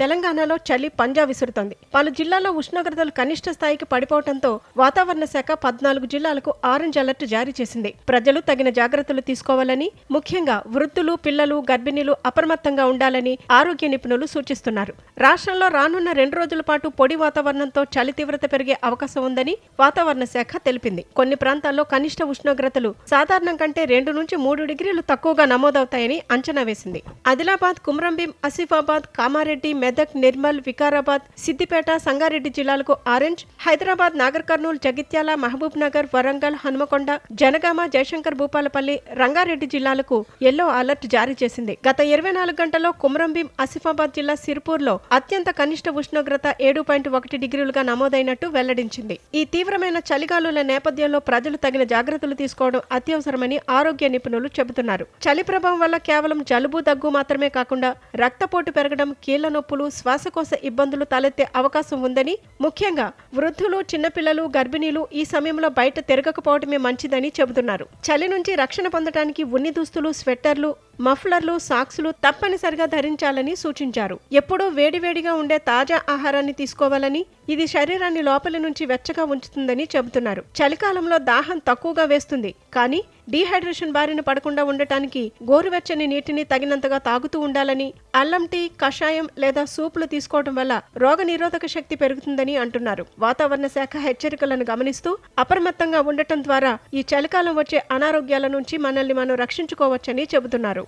తెలంగాణలో చలి పంజా విసురుతోంది. పలు జిల్లాల్లో ఉష్ణోగ్రతలు కనిష్ట స్థాయికి పడిపోవడంతో వాతావరణ శాఖ పద్నాలుగు జిల్లాలకు ఆరెంజ్ అలర్ట్ జారీ చేసింది. ప్రజలు తగిన జాగ్రత్తలు తీసుకోవాలని ముఖ్యంగా వృద్ధులు పిల్లలు గర్భిణీలు అప్రమత్తంగా ఉండాలని ఆరోగ్య నిపుణులు సూచిస్తున్నారు. రాష్ట్రంలో రానున్న రెండు రోజుల పాటు పొడి వాతావరణంతో చలి తీవ్రత పెరిగే అవకాశం ఉందని వాతావరణ శాఖ తెలిపింది. కొన్ని ప్రాంతాల్లో కనిష్ట ఉష్ణోగ్రతలు సాధారణం కంటే రెండు నుంచి మూడు డిగ్రీలు తక్కువగా నమోదవుతాయని అంచనా వేసింది. ఆదిలాబాద్ కుమ్రంభీం ఆసిఫాబాద్ కామారెడ్డి మెదక్ నిర్మల్ వికారాబాద్ సిద్దిపేట సంగారెడ్డి జిల్లాలకు orange Hyderabad Nagarkurnool Jagtial Mahabubnagar Warangal Hanumakonda Jangaon Jayashankar Bhupalpally Rangareddy జిల్లాలకు ఎల్లో అలర్ట్ జారీ చేసింది. గత ఇరవై నాలుగు గంటల్లో కుమరంభీం ఆసిఫాబాద్ జిల్లా సిర్పూర్లో అత్యంత కనిష్ట ఉష్ణోగ్రత ఏడు పాయింట్ ఒకటి డిగ్రీలుగా నమోదైనట్టు వెల్లడించింది. ఈ తీవ్రమైన చలిగాలుల నేపథ్యంలో ప్రజలు తగిన జాగ్రత్తలు తీసుకోవడం అత్యవసరమని ఆరోగ్య నిపుణులు చెబుతున్నారు. చలి ప్రభావం వల్ల కేవలం జలుబు దగ్గు మాత్రమే కాకుండా రక్తపోటు పెరగడం కీళ్ళ నొప్పులు శ్వాసకోశ ఇబ్బందులు తలెత్తే అవకాశం ఉందని ముఖ్యంగా వృద్ధులు చిన్నపిల్లలు గర్భిణీలు ఈ సమయంలో బయట తిరగకపోవడమే మంచిదని చెబుతున్నారు. చలి నుంచి రక్షణ పొందడానికి ఉన్ని దుస్తులు స్వెట్టర్లు మఫ్లర్లు సాక్స్లు తప్పనిసరిగా ధరించాలని సూచించారు. ఎప్పుడూ వేడివేడిగా ఉండే తాజా ఆహారాన్ని తీసుకోవాలని ఇది శరీరాన్ని లోపలి నుంచి వెచ్చగా ఉంచుతుందని చెబుతున్నారు. చలికాలంలో దాహం తక్కువగా వేస్తుంది. కానీ డీహైడ్రేషన్ బారిన పడకుండా ఉండటానికి గోరువెచ్చని నీటిని తగినంతగా తాగుతూ ఉండాలని అల్లం టీ కషాయం లేదా సూపులు తీసుకోవడం వల్ల రోగ నిరోధక శక్తి పెరుగుతుందని అంటున్నారు. వాతావరణ శాఖ హెచ్చరికలను గమనిస్తూ అప్రమత్తంగా ఉండటం ద్వారా ఈ చలికాలం వచ్చే అనారోగ్యాల నుంచి మనల్ని మనం రక్షించుకోవచ్చని చెబుతున్నారు.